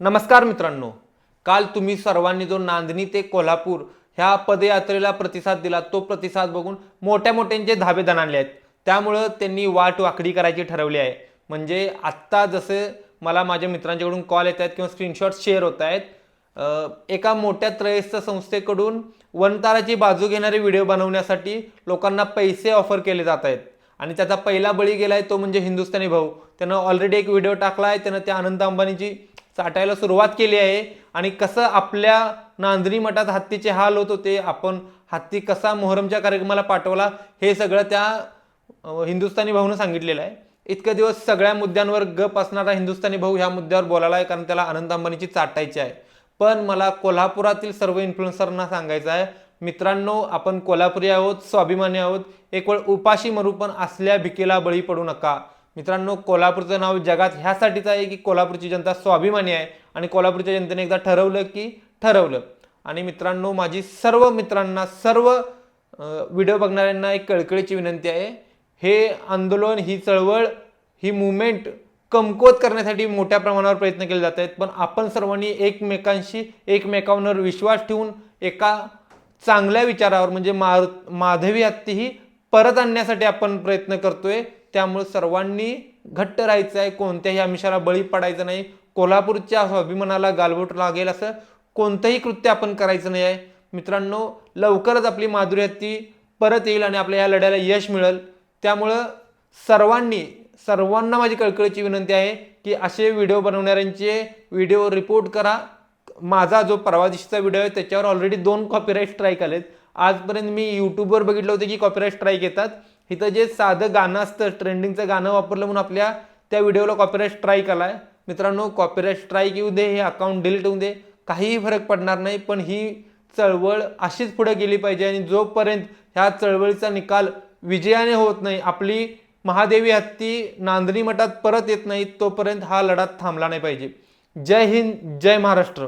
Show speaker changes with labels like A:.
A: नमस्कार मित्रांनो काल तुम्ही सर्वांनी जो नांदणी ते कोल्हापूर ह्या पदयात्रेला प्रतिसाद दिला तो प्रतिसाद बघून मोठ्या मोठ्यांचे धाबे दणाले आहेत त्यामुळं त्यांनी वाट वाकडी करायची ठरवली आहे. म्हणजे आत्ता जसे मला माझ्या मित्रांच्याकडून कॉल येत आहेत किंवा स्क्रीनशॉट शेअर होत आहेत एका मोठ्या त्रयस्थ संस्थेकडून वनताराची बाजू घेणारे व्हिडिओ बनवण्यासाठी लोकांना पैसे ऑफर केले जात आहेत. आणि त्याचा पहिला बळी गेला आहे तो म्हणजे हिंदुस्थानी भाऊ. त्यानं ऑलरेडी एक व्हिडिओ टाकला आहे त्यानं त्या अनंत अंबानीची चाटायला सुरुवात केली आहे. आणि कसं आपल्या नांदणी मठात हत्तीचे हाल होत होते आपण हत्ती कसा मोहरमच्या कार्यक्रमाला पाठवला हे सगळं त्या हिंदुस्थानी भाऊनं सांगितलेलं आहे. इतके दिवस सगळ्या मुद्द्यांवर गप असणारा हिंदुस्थानी भाऊ ह्या मुद्द्यावर बोलायला आहे कारण त्याला अनंत अंबानीची चाटायची आहे. पण मला कोल्हापुरातील सर्व इन्फ्लुएन्सरना सांगायचं आहे मित्रांनो आपण कोल्हापुरी आहोत स्वाभिमानी आहोत एक वेळ उपाशी मरू पण असल्या भिकेला बळी पडू नका. मित्रांनो कोल्हापूरचं नाव जगात ह्यासाठीच आहे की कोल्हापूरची जनता स्वाभिमानी आहे आणि कोल्हापूरच्या जनतेने एकदा ठरवलं की ठरवलं. आणि मित्रांनो माझी सर्व मित्रांना सर्व व्हिडिओ बघणाऱ्यांना एक कळकळीची विनंती आहे. हे आंदोलन ही चळवळ ही मुवमेंट कमकुवत करण्यासाठी मोठ्या प्रमाणावर प्रयत्न केले जात आहेत. पण आपण सर्वांनी एकमेकांशी एकमेकांवर विश्वास ठेवून एका चांगल्या विचारावर म्हणजे मा माधवी हत्ती ही परत आणण्यासाठी आपण प्रयत्न करतोय. त्यामुळे सर्वांनी घट्ट राहायचं आहे. कोणत्याही आमिषाला बळी पडायचं नाही. कोल्हापूरच्या स्वाभिमानाला गालबोट लागेल असं कोणतंही कृत्य आपण करायचं नाही आहे. मित्रांनो लवकरच आपली माधुरी हत्ती परत येईल आणि आपल्या या लढ्याला यश मिळेल. त्यामुळं सर्वांनी सर्वांना माझी कळकळीची विनंती आहे की असे व्हिडिओ बनवणाऱ्यांचे व्हिडिओ रिपोर्ट करा. माझा जो परवा दिवशीचा व्हिडिओ आहे त्याच्यावर ऑलरेडी दोन कॉपीराईट स्ट्राईक आलेत. आजपर्यंत मी यूट्यूबवर बघितलं होतं की कॉपीराईट स्ट्राईक येतात. इथं जे साधं गाणं असतं ट्रेंडिंगचं गाणं वापरलं म्हणून आपल्या त्या व्हिडिओला कॉपीराईट स्ट्राईक आलाय. मित्रांनो कॉपीराईट स्ट्राईक येऊ दे हे अकाउंट डिलीट होऊ दे काहीही फरक पडणार नाही पण ही चळवळ अशीच पुढे गेली पाहिजे आणि जोपर्यंत ह्या चळवळीचा निकाल विजयाने होत नाही आपली महादेवी हत्ती नांदणी मठात परत येत नाही तोपर्यंत हा लढा थांबला नाही पाहिजे. जय हिंद जय महाराष्ट्र.